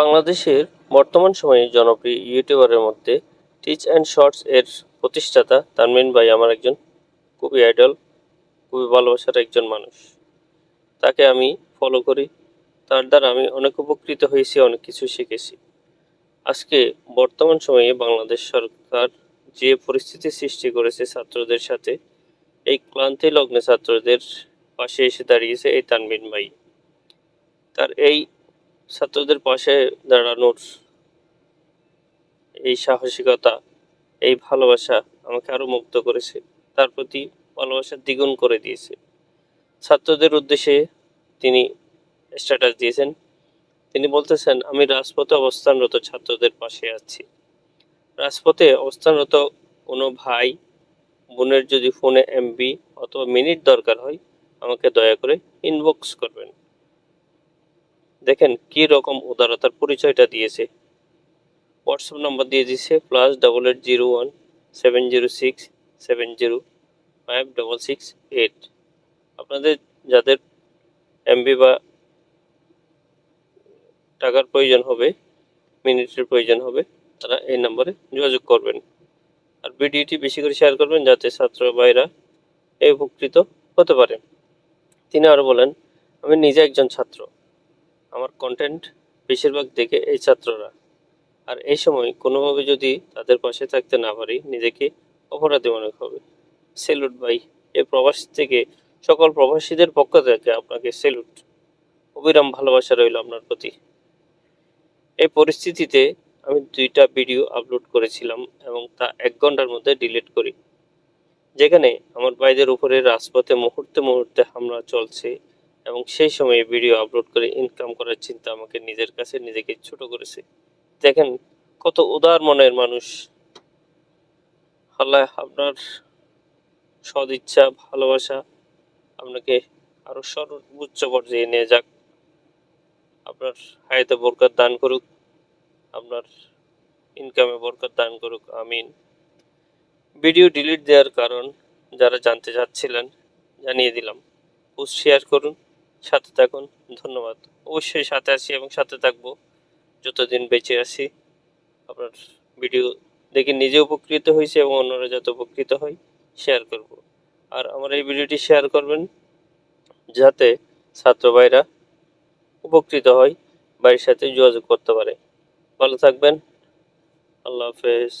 বাংলাদেশের বর্তমান সময়ে জনপ্রিয় ইউটিউবারের মধ্যে টিচ অ্যান্ড শর্টস এর প্রতিষ্ঠাতা তানমিন ভাই আমার একজন খুবই আইডল খুবই ভালোবাসার একজন মানুষ। তাকে আমি ফলো করি। তার দ্বারা আমি অনেক উপকৃত হয়েছি, অনেক কিছু শিখেছি। আজকে বর্তমান সময়ে বাংলাদেশ সরকার যে পরিস্থিতি সৃষ্টি করেছে ছাত্রদের সাথে, এই ক্লান্তি লগ্নে ছাত্রদের পাশে এসে দাঁড়িয়েছে এই তানবিন ভাই। তার এই ছাত্রদের পাশে দাঁড়ানোর এই সাহসিকতা, এই ভালোবাসা আমাকে আরও মুগ্ধ করেছে। তার প্রতি ভালোবাসা দ্বিগুণ করে দিয়েছে। ছাত্রদের উদ্দেশ্যে তিনি স্ট্যাটাস দিয়েছেন। তিনি বলতেছেন, আমি রাজপথে অবস্থানরত ছাত্রদের পাশে আছি। রাজপথে অবস্থানরত কোনো ভাই, বোনের যদি ফোনে এমবি অথবা মিনিট দরকার হয়, আমাকে দয়া করে ইনবক্স করবেন। দেখেন কি রকম উদারতার পরিচয়টা দিয়েছে। হোয়াটসঅ্যাপ নাম্বার দিয়ে দিয়েছে plus double eight zero one seven zero six seven zero five double six eight আপনাদের যাদের এমবি বা টাকার প্রয়োজন হবে মিনিটের প্রয়োজন হবে, তারা এই নম্বরে যোগাযোগ করবেন। আর ভিডিওটি বেশি করে শেয়ার করবেন যাতে ছাত্র ভাইরা এই উপকৃত হতে পারে। তিনি আরও বলেন, আমি নিজে একজন ছাত্র। আমার কন্টেন্ট বেশিরভাগ দেখে এই ছাত্ররা। আর এই সময় কোনোভাবে যদি তাদের পাশে থাকতে না পারি, নিজেকে অপরাধী মনে হবে। সেলুট ভাই এই প্রবাস থেকে সকল প্রবাসীদের পক্ষ থেকে আপনাকে সেলুট। অবিরাম ভালোবাসা রইল আপনার প্রতি। এই পরিস্থিতিতে আমি দুইটা ভিডিও আপলোড করেছিলাম এবং তা এক ঘণ্টার মধ্যে ডিলিট করি। যেখানে আমার ভাইদের উপরে রাজপথে মুহূর্তে মুহূর্তে হামলা চলছে এবং সেই সময়ে ভিডিও আপলোড করে ইনকাম করার চিন্তা আমাকে নিজের কাছে নিজেকে ছোট করেছে। দেখেন, কত উদার মনের মানুষ। আল্লাহ আপনার সদিচ্ছা, ভালোবাসা আপনাকে আরও সর্বোচ্চ পর্যায়ে নিয়ে যাক। আপনার হায়াতে বরকার দান করুক, আপনার ইনকামে বরকত দান করুক, আমিন। ভিডিও ডিলিট দেওয়ার কারণ যারা জানতে চাচ্ছিলেন, জানিয়ে দিলাম। পোস্ট শেয়ার করুন। সাথে থাকুন, ধন্যবাদ। অবশ্যই সাথে আছি এবং সাথে থাকব। যতদিন বেঁচে আছি, আপনার ভিডিও দেখে নিজে উপকৃত হয়েছে এবং অন্যরা যাতে উপকৃত হয় শেয়ার করব। আর আমার এই ভিডিওটি শেয়ার করবেন যাতে ছাত্র ভাইরা উপকৃত হয় বাড়ির সাথে যোগাযোগ করতে পারে। ভালো থাকবেন। আল্লাহ হাফেজ।